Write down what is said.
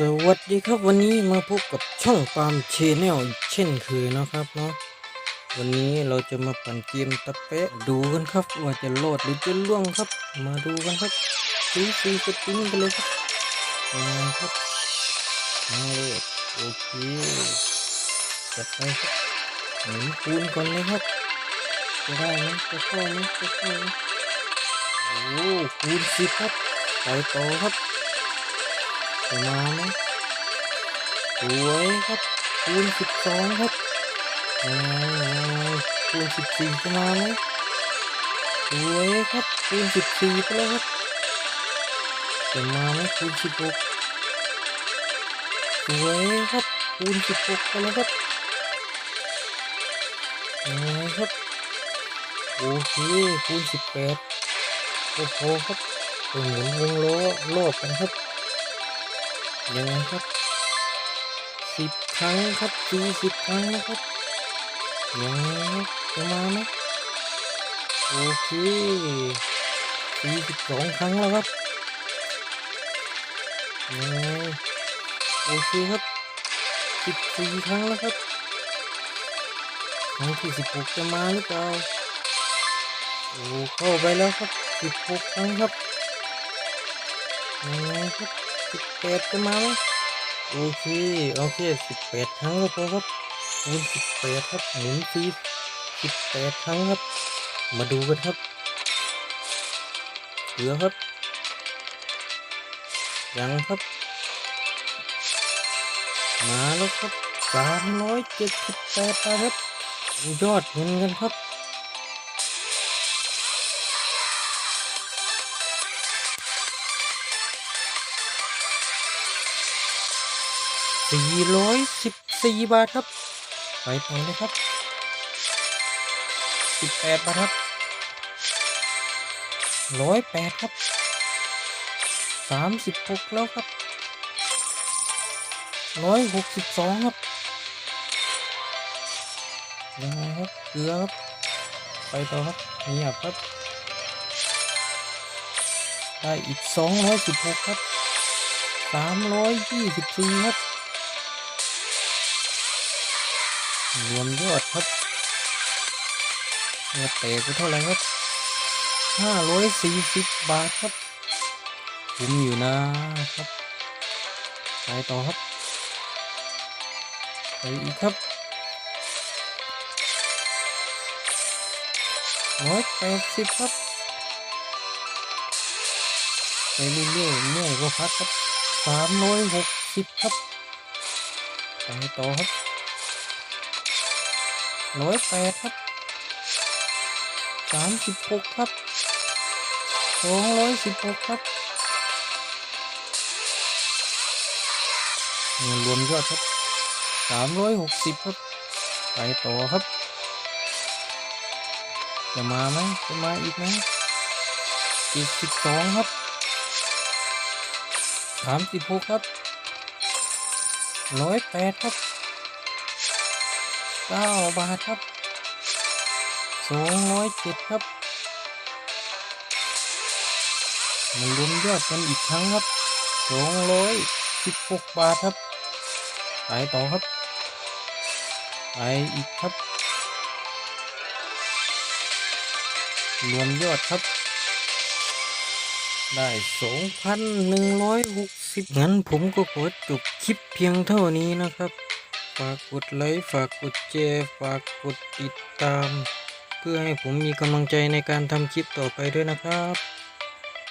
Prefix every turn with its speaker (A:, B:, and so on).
A: สวัสดีครับวันนี้มาพบกับช่องปาล์มชแนลเช่นเคยนะครับเนาะวันนี้เราจะมาปั่นเกมตะเปะดูกันครับว่าจะโลดหรือจะล่วงครับ มาดูกันครับซีซีสปริงไปเลยครับยังไงครับมาเลยโอเคจัดไปครับหมุนคูณก่อนเลยครับจะได้ไหมจะเข้าไหมจะเข้าไหมโอ้คูณสิบครับไปต่อครับจะมาไหม สวยครับคูณสิบสองครับยังไงยังไงคูณสิบสี่จะมาไหมสวยครับคูณสิบสี่ไปแล้วครับจะมาไหมคูณสิบหกสวยครับคูณสิบหกไปแล้วครับยังไงครับโอเคคูณสิบแปดโอ้โหครับไปหมุนวงล้อรอบกันครับยังไงครับ สิบครั้งครับสี่สิบครั้งนะครับยังจะมาไหมโอเคสี่สิบสองครั้งแล้วครับโอเคครับสิบสี่ครั้งแล้วครับครั้งที่สิบหกจะมาหรือเปล่าโอ้เข้าไปแล้วครับสิบหกครั้งครับยังไงครับสิบแปดจะมาไหม โอเคโอเคสิบแปดครั้งก็พอครับคูณสิบแปดครับหมุนฟรีสิบแปดครั้งครับ มาดูกันครับเหลือครับ ยังครับ มาแล้วครับสามร้อยเจ็ดสิบแปดครับยอดเงินกันครับ สี่ร้อยสิบสี่บาทครับ ไปต่อเลยครับสิบแปดบาทครับร้อยแปดครับสามสิบหกแล้วครับร้อยหกสิบสองครับยังไงครับเกลือครับ ไปต่อครับเงียบครับ ได้อีกสองร้อยสิบหกครับสามร้อยยี่สิบสี่ครับ รวมยอดครับเงินเตะไปเท่าไหร่ครับห้าร้อยสี่สิบบาทครับคุ้มอยู่นะครับไปต่อครับไปอีกครับร้อยแปดสิบครับไปเรื่อยๆเมื่อยก็พักครับสามร้อยหกสิบครับไปต่อครับ ร้อยแปดครับสามสิบหกครับสองร้อยสิบหกครับเงินรวมยอดครับสามร้อยหกสิบครับ ไปต่อครับ จะมาไหมจะมาอีกไหมเจ็ดสิบสองครับสามสิบหกครับร้อยแปดครับ เก้าบาทครับสองร้อยเจ็ดครับมารวมยอดกันอีกครั้งครับสองร้อยสิบหกบาทครับไปต่อครับไปอีกครับ รวมยอดครับ ได้สองพันหนึ่งร้อยหกสิบงั้นผมก็ขอจบคลิปเพียงเท่านี้นะครับ ฝากกดไลค์ฝากกดแชร์ฝากกดติดตาม เพื่อให้ผมมีกำลังใจในการทำคลิปต่อไปด้วยนะครับ